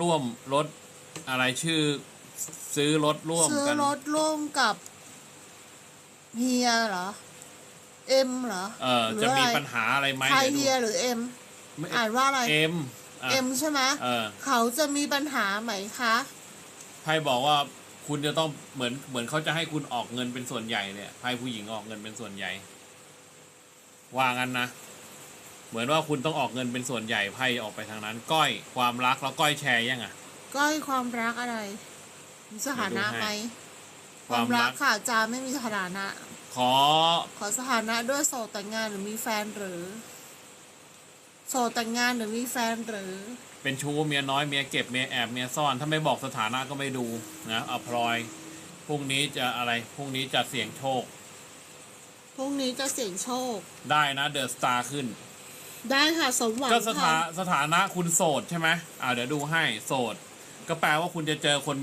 ร่วมรถอะไรชื่อ ซื้อรถร่วมซื้อกัน รถร่วมกับเฮียเหรอ เอ็มเหรอเออหรืจะมีไรปัญหาอะไรไหมใครดี๋วดูเฮียหรือเอ็มไม่อ่านว่าอะไรเอ็มอะเอ็มใช่ไหมเออเขาจะมีปัญหาไหมคะ ไพ่บอกว่าคุณจะต้องเหมือนเหมือนเขาจะให้คุณออกเงินเป็นส่วนใหญ่เนี่ยไพ่ผู้หญิงออกเงินเป็นส่วนใหญ่ว่างั้นนะ เหมือนว่าคุณต้องออกเงินเป็นส่วนใหญ่ไพ่ออกไปทางนั้น ก้อยความรักแล้วก้อยแชร์ยังอะ ก้อยความรักอะไร มีสถานะไหมความรักค่ะอาจารย์ไม่มีสถานะ ขอ ขอสถานะด้วยโสดแต่งงานหรือมีแฟนหรือ โสดแต่งงานหรือมีแฟนหรือ เป็นชู้เมียน้อยเมียเก็บเมียแอบเมียซ่อน ถ้าไม่บอกสถานะก็ไม่ดูนะเอาพลอยพรุ่งนี้จะอะไรพรุ่งนี้จะเสี่ยงโชคพรุ่งนี้จะเสี่ยงโชค ได้นะเดอะสตาร์ขึ้น ได้ค่ะสมหวังก็สถาค่ะ สถานะคุณโสดใช่ไหมอ่าเดี๋ยวดูให้โสด ก็แปลว่าคุณจะเจอคน